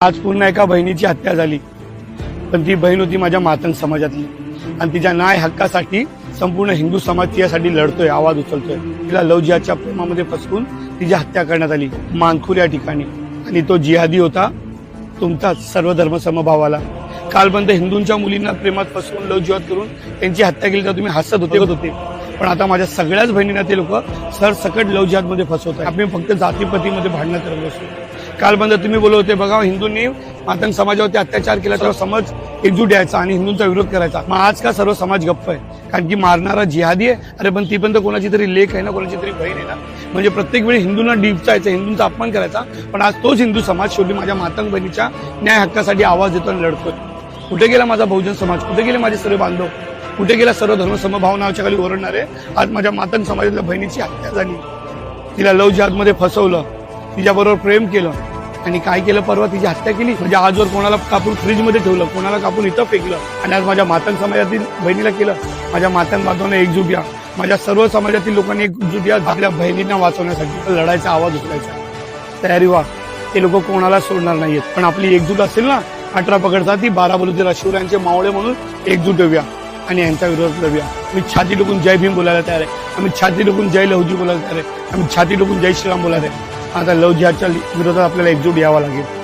आज पुन्हा एका बहिणीची हत्या झाली. पण ती बहीण होती माझ्या मातंग समाजातली. आणि तिच्या न्याय हक्कासाठी संपूर्ण हिंदू समाज तिच्यासाठी लढतोय आवाज उचलतोय. तिला लव जिहाच्या प्रेमामध्ये फसवून तिची हत्या करण्यात आली. मानखूर या ठिकाणी. आणि तो जिहादी होता तुमचा सर्व धर्म समभावाला कालपर्यंत हिंदूंच्या मुलींना प्रेमात फसवून लव जिहाद करून त्यांची हत्या केली तर तुम्ही हसत होते. होते. पण आता माझ्या सगळ्याच बहिणींना ते लोक सरसकट लवमध्ये फसवत आहे आम्ही फक्त जातीपतीमध्ये भांडणं करत बसतो बंद तुम्ही बोलत होते बघा हिंदूंनी मातंग समाजावरती अत्याचार केला तेव्हा समाज एकजूट यायचा आणि हिंदूंचा विरोध करायचा. मग आज का सर्व समाज गप्प आहे? कारण की मारणारा जिहादी आहे. अरे पण ती पण तर कोणाची तरी लेख आहे ना कोणाची तरी बहीण आहे ना. म्हणजे प्रत्येक वेळी हिंदूंना डिपचायचं हिंदूंचा अपमान करायचा. पण आज तोच हिंदू समाज शेवटी माझ्या मातंग बहिणीच्या न्याय हक्कासाठी आवाज देतो आणि लढतोय. कुठे गेला माझा बहुजन समाज? कुठे गेले माझे सर्व बांधव? कुठे गेला सर्व धर्म समभाव नावाच्या खाली ओरडणारे? आज माझ्या मातंग समाजातल्या बहिणीची हत्या झाली. तिला लवमध्ये फसवलं. तिच्याबरोबर प्रेम केलं. आणि काय केलं परवा? तिची हत्या केली. म्हणजे आजवर कोणाला कापून फ्रीजमध्ये ठेवलं कोणाला कापून इथं फेकलं आणि आज माझ्या मातंग समाजातील बहिणीला केलं माझ्या मातंग बांधवांना एकजूट या माझ्या सर्व समाजातील लोकांनी एकजूट या आपल्या बहिणींना वाचवण्यासाठी लढायचा आवाज उचलायचा. तयारी व्हा ते लोक कोणाला सोडणार नाहीयेत. पण आपली एकजूट असेल ना अठरा पकडता ती बारा बलुतेला शिवरायांचे मावळे म्हणून एकजूट होऊया आणि यांचा विरोध करूया. आम्ही छाती टोकून जय भीम बोलायला तयार आहे. आम्ही छाती टोकून जय लवजी बोलायला तयार आहे. आम्ही छाती टोकून जय श्रीराम बोलायला आहे. आता लव विरोधात आपल्याला एकजूट यावा लागेल.